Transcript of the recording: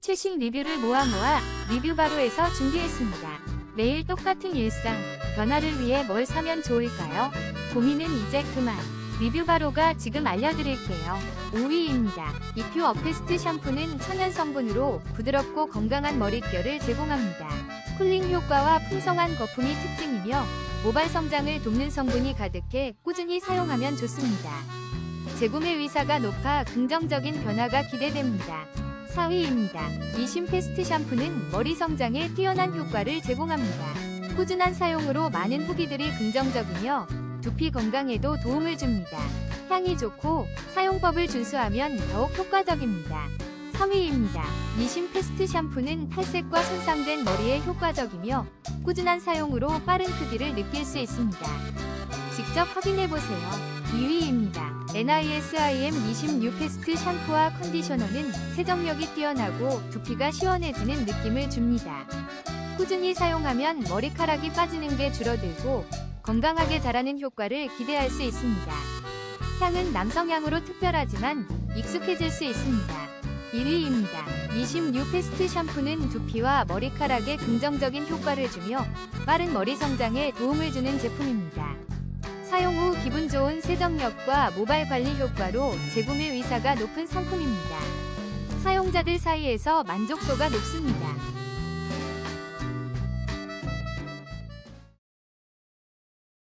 최신 리뷰를 모아 모아 리뷰바로에서 준비했습니다. 매일 똑같은 일상, 변화를 위해 뭘 사면 좋을까요? 고민은 이제 그만. 리뷰바로가 지금 알려드릴게요. 5위입니다. 이퓨 어페스트 샴푸는 천연 성분으로 부드럽고 건강한 머릿결을 제공합니다. 쿨링 효과와 풍성한 거품이 특징이며 모발 성장을 돕는 성분이 가득해 꾸준히 사용하면 좋습니다. 재구매 의사가 높아 긍정적인 변화가 기대됩니다. 4위입니다. 이심페스트 샴푸는 머리 성장에 뛰어난 효과를 제공합니다. 꾸준한 사용으로 많은 후기들이 긍정적이며 두피 건강에도 도움을 줍니다. 향이 좋고 사용법을 준수하면 더욱 효과적입니다. 3위입니다. 이심페스트 샴푸는 탈색과 손상된 머리에 효과적이며 꾸준한 사용으로 빠른 크기를 느낄 수 있습니다. 직접 확인해보세요. 2위입니다. NISIM 26 패스트 샴푸와 컨디셔너는 세정력이 뛰어나고 두피가 시원해지는 느낌을 줍니다. 꾸준히 사용하면 머리카락이 빠지는 게 줄어들고 건강하게 자라는 효과를 기대할 수 있습니다. 향은 남성향으로 특별하지만 익숙해질 수 있습니다. 1위입니다. 26 패스트 샴푸는 두피와 머리카락에 긍정적인 효과를 주며 빠른 머리 성장에 도움을 주는 제품입니다. 기분 좋은 세정력과 모발 관리 효과로 재구매 의사가 높은 상품입니다. 사용자들 사이에서 만족도가 높습니다.